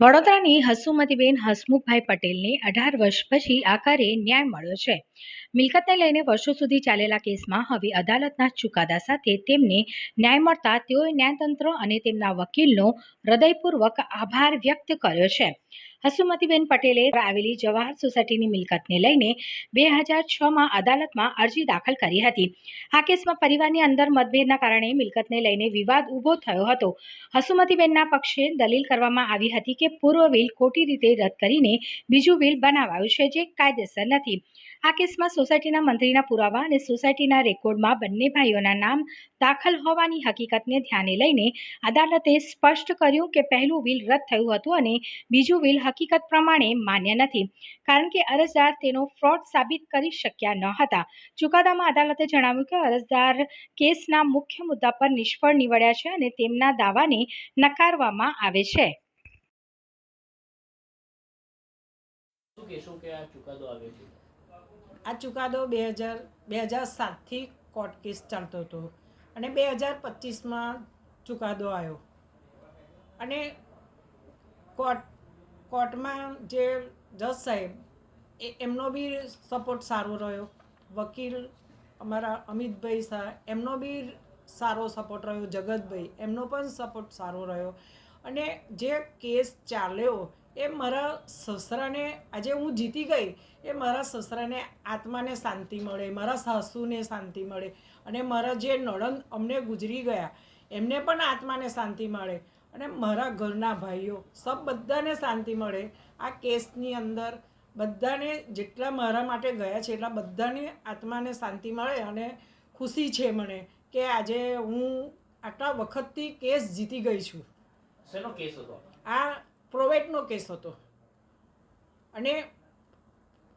વડોદરાની હસુમતીબેન હસમુખભાઈ પટેલને અઢાર વર્ષ પછી આખરે ન્યાય મળ્યો છે. મિલકતને લઈને વર્ષો સુધી ચાલેલા કેસમાં હવે અદાલતના ચુકાદા સાથે તેમને ન્યાય મળતા તેઓએ ન્યાયતંત્ર અને તેમના વકીલનો હૃદયપૂર્વક આભાર વ્યક્ત કર્યો છે. હસુમતીબેન પટેલે આવેલી જવાહર સોસાયટીની મિલકતને લઈને બે હજાર છમાં અદાલતમાં અરજી દાખલ કરી હતી. આ કેસમાં પરિવારની અંદર મતભેદના કારણે મિલકતને લઈને વિવાદ ઊભો થયો હતો. હસુમતીબેનના પક્ષે દલીલ કરવામાં આવી હતી કે પૂર્વ વિલ ખોટી રીતે રદ કરીને બીજું વિલ બનાવાયું છે જે કાયદેસર નથી. આ કેસમાં સોસાયટીના મંત્રીના પુરાવા અને સોસાયટીના રેકોર્ડમાં બંને ભાઈઓના નામ દાખલ હોવાની હકીકતને ધ્યાને લઈને અદાલતે સ્પષ્ટ કર્યું કે પહેલું વિલ રદ થયું હતું અને બીજું વિલ હકીકત પ્રમાણે માન્ય નથી. કારણ કે અરજદાર તેનો ફ્રોડ સાબિત કરી શક્યા ન હતા. ચુકાદામાં અદાલતે જણાવ્યું કે અરજદાર કેસના મુખ્ય મુદ્દા પર નિષ્ફળ નીવડ્યા છે અને તેમના દાવાને નકારવામાં આવે છે. શું કે ચુકાદો આવ્યો છે? આ ચુકાદો બે હજાર બે હજાર સાતથી કોર્ટ કેસ ચાલતો હતો અને બે હજાર પચીસમાં ચુકાદો આવ્યો. અને કોર્ટ, કોર્ટમાં જે જજ સાહેબ, એ, એમનો બી સપોર્ટ સારો રહ્યો. વકીલ અમારા અમિતભાઈ શાહ એમનો બી સારો સપોર્ટ રહ્યો, જગતભાઈ, એમનો પણ સપોર્ટ સારો રહ્યો. અને જે કેસ ચાલ્યો એ મારા સસરાને આજે હું જીતી ગઈ એ મારા સસરાને આત્માને શાંતિ મળે મારા સાસુને શાંતિ મળે અને મારા જે નણંદ અમને ગુજરી ગયા એમને પણ આત્માને શાંતિ મળે અને મારા ઘરના ભાઈઓ સબ બધાને શાંતિ મળે. આ કેસની અંદર બધાને જેટલા મારા માટે ગયા છે એટલા બધાને આત્માને શાંતિ મળે અને ખુશી છે મને કે આજે હું આટલા વખતથી કેસ જીતી ગઈ છું. શેનો કેસ હતો? આ પ્રોવેટનો કેસ હતો. અને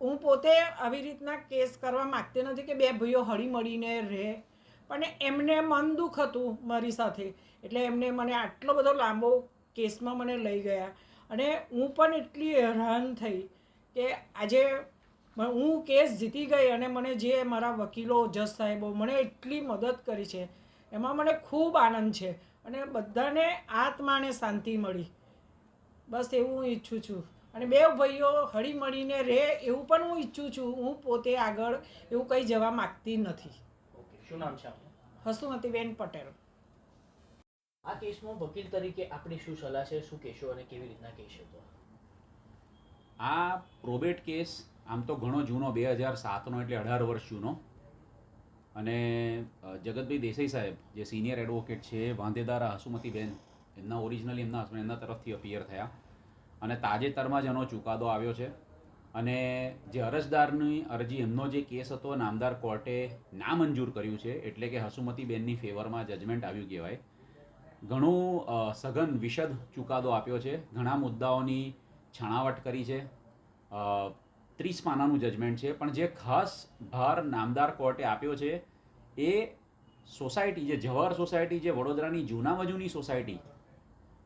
હું પોતે આવી રીતના કેસ કરવા માગતી નથી કે બે ભાઈઓ હળી મળીને રહે. પણ એમને મન દુઃખ હતું મારી સાથે. એટલે એમને મને આટલો બધો લાંબો કેસમાં મને લઈ ગયા. અને હું પણ એટલી હેરાન થઈ કે આજે હું કેસ જીતી ગઈ અને મને જે મારા વકીલો, જજ સાહેબો મને એટલી મદદ કરી છે. એમાં મને ખૂબ આનંદ છે. અને બધાને આત્માને શાંતિ મળી. બસ એવું હું ઈચ્છું છું. અને બે ભાઈઓ હળી મળીને રહે એવું પણ હું ઈચ્છું છું. હું પોતે આગળ એવું કંઈ જવા માગતી નથી. ઓકે શું નામ છે હસુમતીબેન પટેલ. આ કેસમાં વકીલ તરીકે આપણી શું સલાહ છે? શું કહેશો અને કેવી રીતના કહેશો તો? આ પ્રોબેટ કેસ આમ તો ઘણો જૂનો બે હજાર સાતનો એટલે અઢાર વર્ષ જૂનો. અને જગતભાઈ દેસાઈ સાહેબ જે સિનિયર એડવોકેટ છે વાંધેદારા હસુમતીબેન એમના ઓરિજિનલી એમના હસબન્ડ એમના તરફથી અપિયર થયા. અને તાજેતરમાં જ એનો ચુકાદો આવ્યો છે. અને જે અરજદારની અરજી, એમનો જે કેસ હતો, નામદાર કોર્ટે નામંજૂર કર્યું છે. એટલે કે હસુમતીબેનની ફેવરમાં જજમેન્ટ આવ્યું કહેવાય. ઘણું સઘન, વિશદ ચુકાદો આપ્યો છે. ઘણા મુદ્દાઓની છણાવટ કરી છે. ત્રીસ પાનાનું જજમેન્ટ છે. પણ જે ખાસ ભાર નામદાર કોર્ટે આપ્યો છે એ સોસાયટી જે જવાહર સોસાયટી જે વડોદરાની જૂના મજૂની સોસાયટી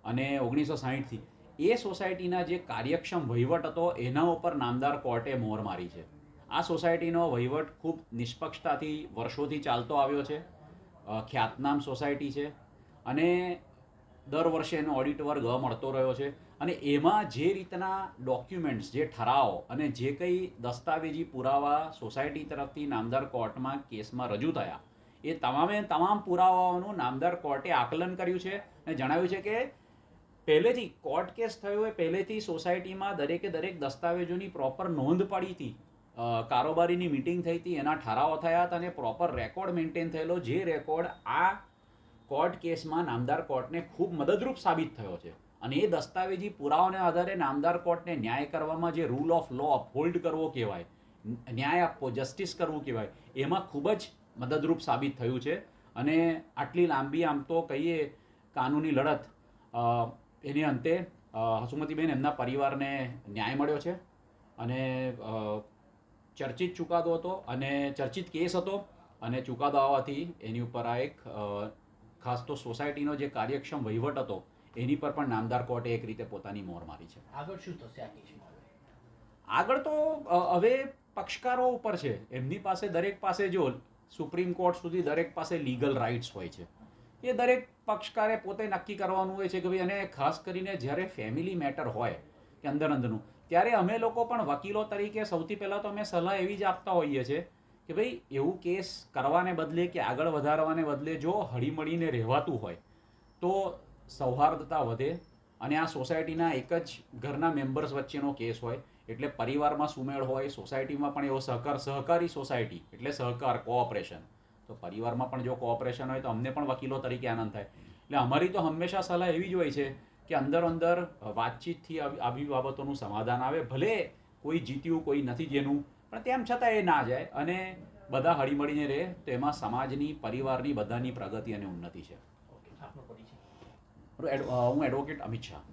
અને ઓગણીસો સાહીઠથી. એ સોસાયટીના જે કાર્યક્ષમ વહીવટ હતો, એના ઉપર નામદાર કોર્ટે મોહર મારી છે. આ સોસાયટીનો વહીવટ ખૂબ નિષ્પક્ષતાથી વર્ષોથી ચાલતો આવ્યો છે. ખ્યાતનામ સોસાયટી છે. અને દર વર્ષે એનો ઓડિટ વર્ગ મળતો રહ્યો છે. અને એમાં જે રીતના ડોક્યુમેન્ટ્સ, જે ઠરાવો અને જે કંઈ દસ્તાવેજી પુરાવા સોસાયટી તરફથી નામદાર કોર્ટમાં કેસમાં રજૂ થયા, એ તમામે તમામ પુરાવાઓનું નામદાર કોર્ટે આકલન કર્યું છે અને જણાવ્યું છે કે પહેલેથી કોર્ટ કેસ થયો એ પહેલેથી સોસાયટીમાં દરેકે દરેક દસ્તાવેજોની પ્રોપર નોંધ પડી હતી. કારોબારીની મિટિંગ થઈ હતી, એના ઠરાવો થયા હતા અને પ્રોપર રેકોર્ડ મેન્ટેન થયેલો, જે રેકોર્ડ આ કોર્ટ કેસમાં નામદાર કોર્ટને ખૂબ મદદરૂપ સાબિત થયો છે. અને એ દસ્તાવેજી પુરાવાને આધારે નામદાર કોર્ટને ન્યાય કરવામાં જે રૂલ ઓફ લો અપહોલ્ડ કરવો કહેવાય, ન્યાય આપવો જસ્ટિસ કરવું કહેવાય, એમાં ખૂબ જ મદદરૂપ સાબિત થયું છે. અને આટલી લાંબી આમ તો કહીએ, કાનૂની લડત એની અંતે હસુમતીબેન એમના પરિવારને ન્યાય મળ્યો છે અને ચર્ચિત ચુકાદો હતો અને ચર્ચિત કેસ હતો અને ચુકાદો આવવાથી એની ઉપર આ એક ખાસ તો સોસાયટીનો જે કાર્યક્ષમ વહીવટ હતો એની પર પણ નામદાર કોર્ટે એક રીતે પોતાની મોર મારી છે. આગળ શું થશે આ કેસમાં આગળ તો હવે પક્ષકારો ઉપર છે. એમની પાસે દરેક પાસે જો સુપ્રીમ કોર્ટ સુધી દરેક પાસે લીગલ રાઇટ્સ હોય છે. એ દરેક પક્ષકારે પોતે નક્કી કરવાનું હોય છે કે ભાઈ, અને ખાસ કરીને જ્યારે ફેમિલી મેટર હોય કે અંદર અંદરનું ત્યારે અમે લોકો પણ વકીલો તરીકે સૌથી પહેલાં તો અમે સલાહ એવી જ આપતા હોઈએ છીએ કે ભાઈ, એવું કેસ કરવાને બદલે કે આગળ વધારવાને બદલે જો હળીમળીને રહેવાતું હોય, તો સૌહાર્દતા વધે અને આ સોસાયટીના એક જ ઘરના મેમ્બર્સ વચ્ચેનો કેસ હોય, એટલે પરિવારમાં સુમેળ હોય, સોસાયટીમાં પણ એવો સહકાર, સહકારી સોસાયટી, એટલે સહકાર કોઓપરેશન તો પરિવારમાં પણ જો કોઓપરેશન હોય તો અમને પણ વકીલો તરીકે આનંદ થાય. એટલે અમારી તો હંમેશા સલાહ એવી જ હોય છે કે અંદર અંદર વાતચીતથી આવી બાબતોનું સમાધાન આવે. ભલે કોઈ જીત્યું કોઈ નથી જેનું પણ તેમ છતાં એ ના જાય અને બધા હળીમળીને રહે તો એમાં સમાજની પરિવારની બધાની પ્રગતિ અને ઉન્નતિ છે. હું એડવોકેટ અમિત શાહ.